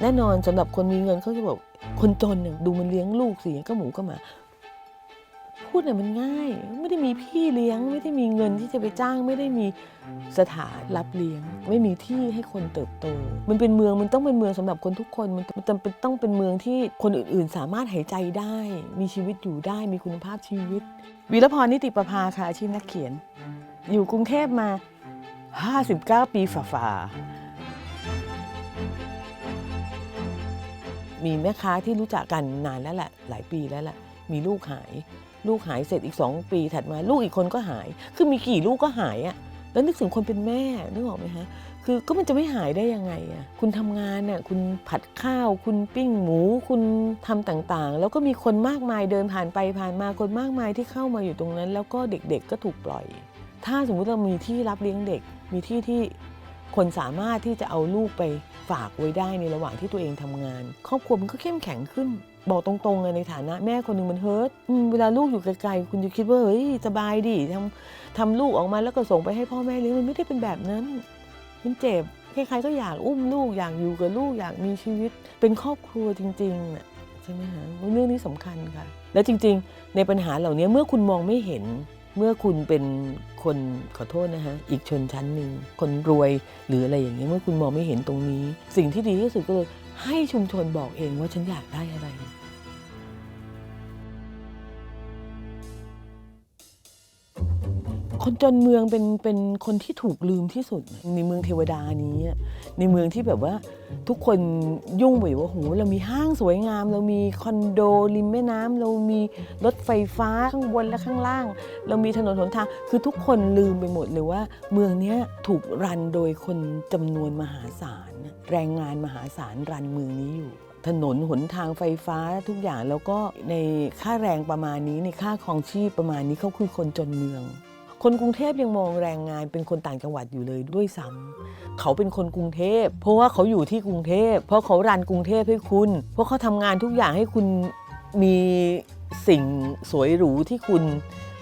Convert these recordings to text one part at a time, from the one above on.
แน่นอนสำหรับคนมีเงินเขาจะบอกคนจนเนี่ยดูมันเลี้ยงลูกสิก็หมูก็หมาพูดเนี่ยมันง่าย ไม่ได้มีพี่เลี้ยง ไม่ได้มีเงินที่จะไปจ้าง ไม่ได้มีสถานรับเลี้ยง ไม่มีที่ให้คนเติบโต มันเป็นเมืองมันต้องเป็นเมืองสำหรับคนทุกคนมันมันจำเป็นต้องเป็นเมืองที่คนอื่นๆ สามารถหายใจได้ มีชีวิตอยู่ได้ มีคุณภาพชีวิตวีรพรนิติประภาค่ะอาชีพนักเขียน อยู่กรุงเทพมา 59 ปีฝ่าๆ มีแม่ค้าที่รู้จักกันนานแล้วแหละหลายปีแล้วแหละมีลูกหาย ลูกหายเสร็จอีกสองปีถัดมา ลูกอีกคนก็หาย คือมีกี่ลูกก็หายอะแล้วนึกถึงคนเป็นแม่นึกออกไหมฮะคือก็มันจะไม่หายได้ยังไงอะคุณทำงานน่ะคุณผัดข้าว คุณปิ้งหมู คุณทำต่างๆ แล้วก็มีคนมากมายเดินผ่านไปผ่านมาคนมากมายที่เข้ามาอยู่ตรงนั้น แล้วก็เด็กๆก็ถูกปล่อย ถ้าสมมุติเรามีที่รับเลี้ยงเด็ก มีที่ที่ คนสามารถที่จะเอาลูกไปฝากไว้ได้ในระหว่างที่ตัวเองทำงาน ครอบครัวมันก็เข้มแข็งขึ้น บอกตรงๆเลยในฐานะแม่คนหนึ่งมันเฮิร์ตเวลาลูกอยู่ไกลๆคุณจะคิดว่าเฮ้ยสบายดิทำทำลูกออกมาแล้วก็ส่งไปให้พ่อแม่เลี้ยงมันไม่ได้เป็นแบบนั้น มันเจ็บใครๆก็อยากอุ้มลูกอยากอยู่กับลูกอยากมีชีวิต เป็นครอบครัวจริงๆน่ะใช่ไหมฮะเรื่องนี้สำคัญค่ะ แล้วจริง ๆ ในปัญหาเหล่านี้เมื่อคุณมองไม่เห็น เมื่อคุณเป็นคนขอโทษนะฮะอีกชนชั้นหนึ่งคนรวยหรืออะไรอย่างเงี้ยเมื่อคุณมองไม่เห็นตรงนี้ สิ่งที่ดีที่สุดก็เลยให้ชุมชนบอกเองว่าฉันอยากได้อะไร คนจนเมืองเป็นเป็นคนที่ถูกลืมที่สุด ในเมืองเทวดานี้ ในเมืองที่แบบว่าทุกคนยุ่งไปว่าโหเรามีห้างสวยงาม เรามีคอนโดริมแม่น้ำเรามีรถไฟฟ้าข้างบนและข้างล่าง เรามีถนนหนทาง คือทุกคนลืมไปหมดเลยว่า เมืองนี้ถูกรันโดยคนจำนวนมหาศาลแรงงานมหาศาลรันเมืองนี้อยู่ถนนหนทางไฟฟ้าทุกอย่างแล้วก็ในค่าแรงประมาณนี้ในค่าครองชีพประมาณนี้เขาคือคนจนเมือง คนกรุงเทพยังมองแรงงานเป็นคนต่างจังหวัดอยู่เลยด้วยซ้ำเขาเป็นคนกรุงเทพ เพราะว่าเขาอยู่ที่กรุงเทพ เพราะเขารันกรุงเทพให้คุณ เพราะเขาทำงานทุกอย่างให้คุณมีสิ่งสวยหรูที่คุณ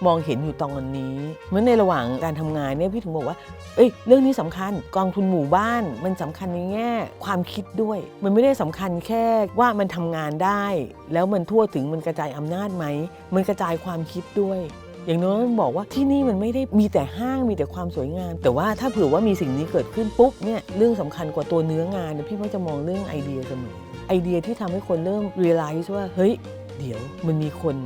มองเห็นอยู่ตอนนี้ เมื่อในระหว่างการทำงานเนี่ยพี่ถึงบอกว่า เอ้ย เรื่องนี้สำคัญ กองทุนหมู่บ้าน มันสำคัญในแง่ ความคิดด้วย มันไม่ได้สำคัญแค่ว่ามันทำงานได้ แล้วมันทั่วถึงมันกระจายอำนาจไหม มันกระจายความคิดด้วย อย่างน้อยมันบอกว่าที่นี่มันไม่ได้มีแต่ห้างมีแต่ความสวยงาม แต่ว่าถ้าเผื่อว่ามีสิ่งนี้เกิดขึ้นปุ๊บเนี่ยเรื่องสำคัญกว่าตัวเนื้องานเนี่ยพี่มักจะมองเรื่องไอเดียเสมอไอเดียที่ทำให้คนเริ่ม realize ว่าเฮ้ยเดี๋ยวมันมีคน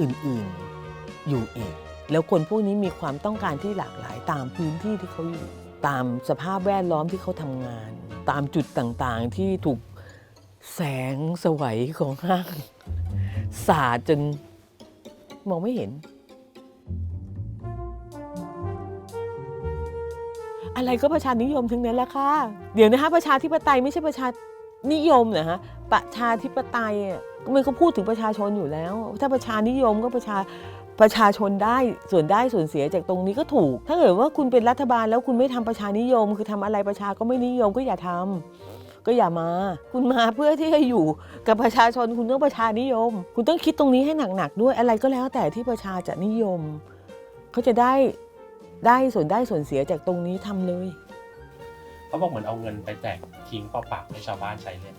อื่นๆอยู่อีก แล้วคนพวกนี้มีความต้องการที่หลากหลายตามพื้นที่ที่เขาอยู่ ตามสภาพแวดล้อมที่เขาทำงาน ตามจุดต่างๆที่ถูกแสงสวัยของห้างสาดจนมองไม่เห็น อะไรก็ประชานิยมทั้งนั้นแหละค่ะ เดี๋ยวนะคะประชาธิปไตยไม่ใช่ประชานิยมนะฮะประชาธิปไตยมันก็พูดถึงประชาชนอยู่แล้ว ถ้าประชานิยมก็ประชาประชาชนได้ส่วนได้ส่วนเสียจากตรงนี้ก็ถูก ถ้าเกิดว่าคุณเป็นรัฐบาลแล้วคุณไม่ทำประชานิยม คือทำอะไรประชาก็ไม่นิยมก็อย่าทำก็อย่ามา คุณมาเพื่อที่จะอยู่กับประชาชนคุณต้องประชานิยม คุณต้องคิดตรงนี้ให้หนักๆด้วยอะไรก็แล้วแต่ที่ประชาจะนิยมเขาจะได้ ได้ส่วนได้ส่วนเสียจากตรงนี้ทำเลย เขาบอกเหมือนเอาเงินไปแจกทิ้งเปล่าๆให้ชาวบ้านใช้เล่น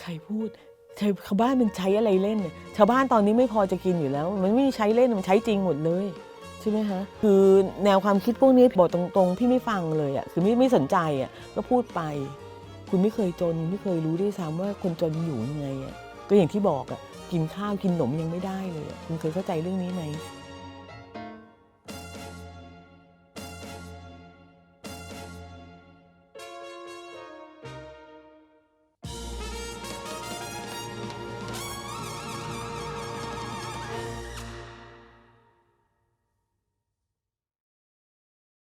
ใครพูดใช่ชาวบ้านมันใช้อะไรเล่นน่ะชาวบ้านตอนนี้ไม่พอจะกินอยู่แล้ว มันไม่ใช้เล่นมันใช้จริงหมดเลยใช่ไหมคะคือแนวความคิดพวกนี้บอกตรงๆ พี่ไม่ฟังเลยอะคือไม่ไม่สนใจอะก็พูดไป คุณไม่เคยจนไม่เคยรู้ด้วยซ้ำว่าคนจนอยู่ยังไงอะก็อย่างที่บอกอะกินข้าวกินขนมยังไม่ได้เลยอะคุณเคยเข้าใจเรื่องนี้ไหม